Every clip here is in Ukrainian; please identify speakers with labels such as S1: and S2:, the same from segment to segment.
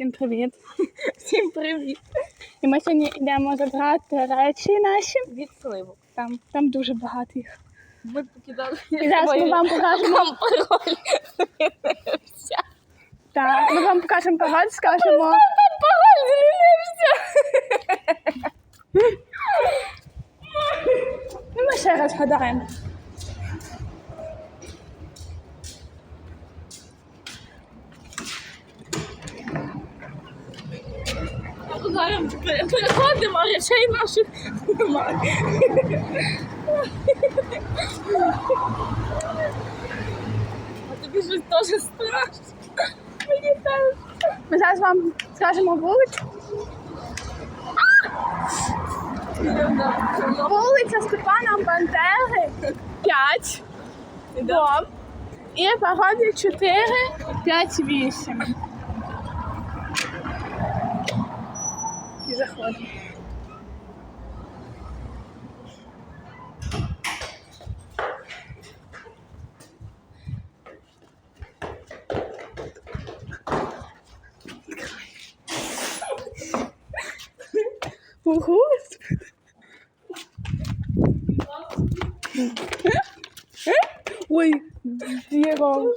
S1: Всім привіт.
S2: Всім привіт.
S1: І ми сьогодні йдемо забрати речі наші.
S2: Від сливу.
S1: Там, там дуже багато їх.
S2: Ми покидали.
S1: І зараз ми вам покажемо.
S2: Пароль.
S1: Так, ми вам покажемо пароль, скажемо.
S2: Пароль змінився.
S1: Ну, ми ще раз гадаємо.
S2: Зараз переходимо, а речей наших немає. А тобі щось теж страшно. Мені теж.
S1: Ми зараз вам скажемо вулицю. Вулиця Степана Бандери 5. Дом. І погоди 4, 5, 8. Uhul! Oi, Diego.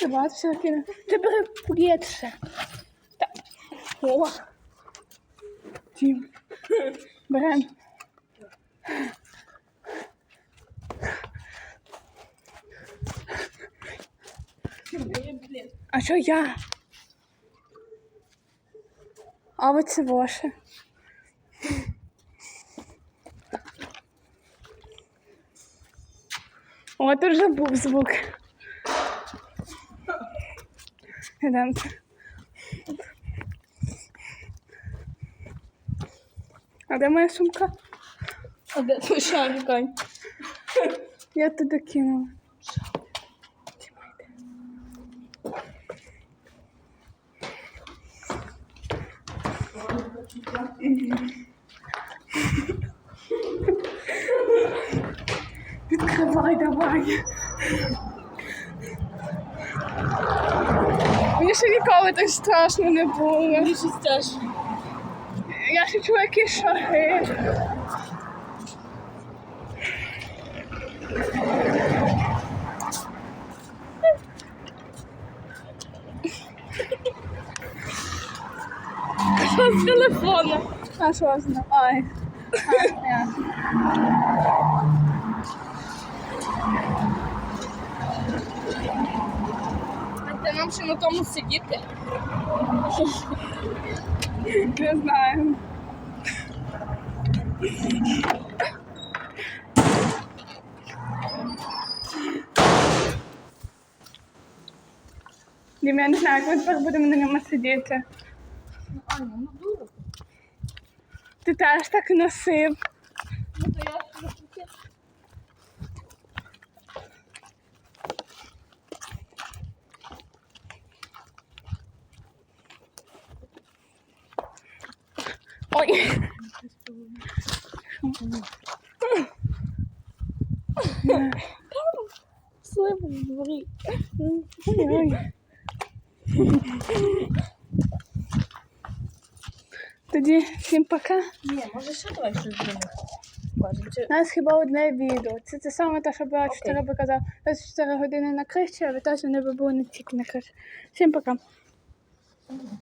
S1: Забагато все кинув? Ти бери пакет ще. Так. О. Тім. Берем. А що я? А ви це ваше. О, тут був звук. Ідемте. А де моя сумка?
S2: А де твій шарик, Ань?
S1: Я туди кинула. Відкривай давай. Мені ще ніколи так страшно не було.
S2: Мені щось тяжко.
S1: Я ще якісь шаги.
S2: Що з телефона?
S1: А що знаю? Ай. А, я.
S2: Де нам ще на тому сидіти?
S1: Не знаю. Дім, я не знаю, як ми тепер будемо на ньому сидіти.
S2: Аня, ну дура.
S1: Ти теж так носив.
S2: Ну то я
S1: Ой.
S2: В дворі.
S1: Тоді всім пока.
S2: Ні, може ще давай щось зробимо.
S1: У нас хіба одне відео. Це те саме те, що було 4 би казав. 24 години на криші, а ви теж не би були не тільки на криші. Всім пока.